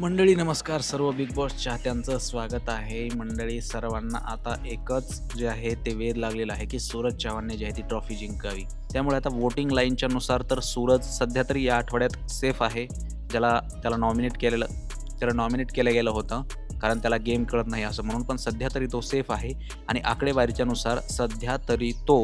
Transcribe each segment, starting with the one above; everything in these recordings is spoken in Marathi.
मंडळी नमस्कार. सर्व बिग बॉस चाहत्यांचं स्वागत आहे. मंडळी सर्वांना आता एकच जे आहे ते वेध लागलेलं आहे की सूरज चव्हाणने जी आहे ती ट्रॉफी जिंकावी. त्यामुळे आता वोटिंग लाईनच्या नुसार तर सूरज सध्या तरी या आठवड्यात सेफ आहे. ज्याला त्याला नॉमिनेट केलेलं त्याला नॉमिनेट केलं गेलं होतं. कारण त्याला गेम कळत नाही असं म्हणून पण सध्या तरी तो सेफ आहे. आणि आकडेवारीच्या नुसार सध्या तरी तो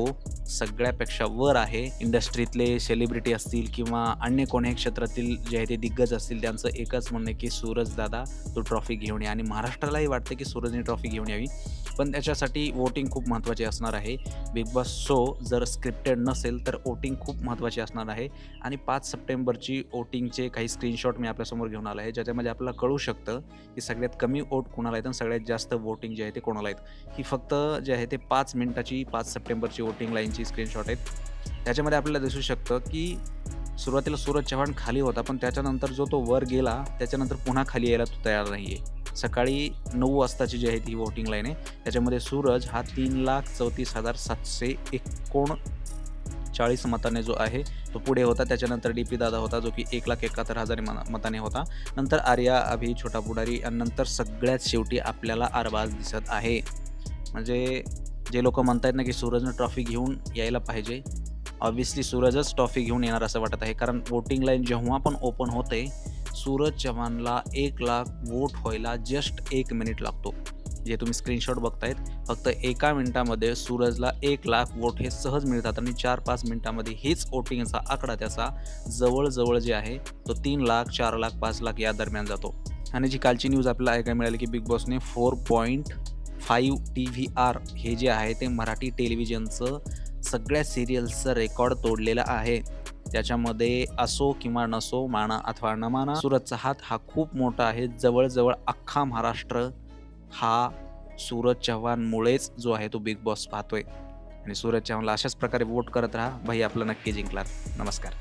सगळ्यापेक्षा वर आहे. इंडस्ट्रीतले सेलिब्रिटी असतील किंवा अन्य कोणत्याही क्षेत्रातील जे आहे ते दिग्गज असतील त्यांचं एकच म्हणणं आहे की सूरज दादा तो ट्रॉफी घेऊन या. आणि महाराष्ट्रालाही वाटतं की सूरजने ट्रॉफी घेऊन यावी. पण त्याच्यासाठी वोटिंग खूप महत्त्वाची असणार आहे. बिग बॉस शो जर स्क्रिप्टेड नसेल तर वोटिंग खूप महत्त्वाची असणार आहे. आणि पाच सप्टेंबरची वोटिंगचे काही स्क्रीनशॉट मी आपल्यासमोर घेऊन आलो आहे ज्याच्यामध्ये आपल्याला कळू शकतं की सगळ्यात कमी वोट कोणाला आहेत आणि सगळ्यात जास्त वोटिंग जे आहे ते कोणाला आहेत. ही फक्त जे आहे ते पाच मिनिटाची पाच सप्टेंबरची वोटिंग लाईनची स्क्रीनशॉट आहेत. त्याच्यामध्ये आपल्याला दिसू शकतं की सुरुवातीला सूरज चव्हाण खाली होता पण त्याच्यानंतर जो तो वर गेला त्याच्यानंतर पुन्हा खाली यायला तो तयार नाही आहे सकाळी नऊ वाजताची जी आहे ती वोटिंग लाईन आहे. त्याच्यामध्ये सूरज हा तीन लाख चौतीस हजार सातशे एकोण चाळीस मताने जो आहे तो पुढे होता. त्याच्यानंतर डी पी दादा होता जो की एक लाख एकाहत्तर हजार मना मताने होता. नंतर आर्या अभि छोटा पुढारी आणि नंतर सगळ्यात शेवटी आपल्याला आरबाज दिसत आहे. म्हणजे जे लोक म्हणतायत ना की सूरजनं ट्रॉफी घेऊन यायला पाहिजे ऑब्व्हियसली सूरजच ट्रॉफी घेऊन येणार असं वाटत आहे. कारण वोटिंग लाईन जेव्हा पण ओपन होते सूरज चव्हाणला एक लाख वोट व्हायला जस्ट एक मिनिट लागतो. जे तुम्ही स्क्रीनशॉट बघतायत फक्त एका मिनिटामध्ये सूरजला एक लाख वोट हे सहज मिळतात आणि चार पाच मिनिटामध्ये हेच वोटिंगचा आकडा त्याचा जवळजवळ जे आहे तो तीन लाख चार लाख पाच लाख या दरम्यान जातो. आणि जी कालची न्यूज आपल्याला ऐकायला मिळाली की बिग बॉसने four point five T V R हे जे आहे ते मराठी टेलिव्हिजनचं सगळ्या सिरियल्सचं रेकॉर्ड तोडलेलं आहे. त्याच्यामध्ये असो किंवा नसो माना अथवा न माना सूरजचा हात हा खूप मोठा आहे. जवळजवळ अख्खा महाराष्ट्र हा सूरज चव्हाणमुळेच जो आहे तो बिग बॉस पाहतोय. आणि सूरज चव्हाणला अशाच प्रकारे वोट करत राहा. भाई आपलं नक्की जिंकलात नमस्कार.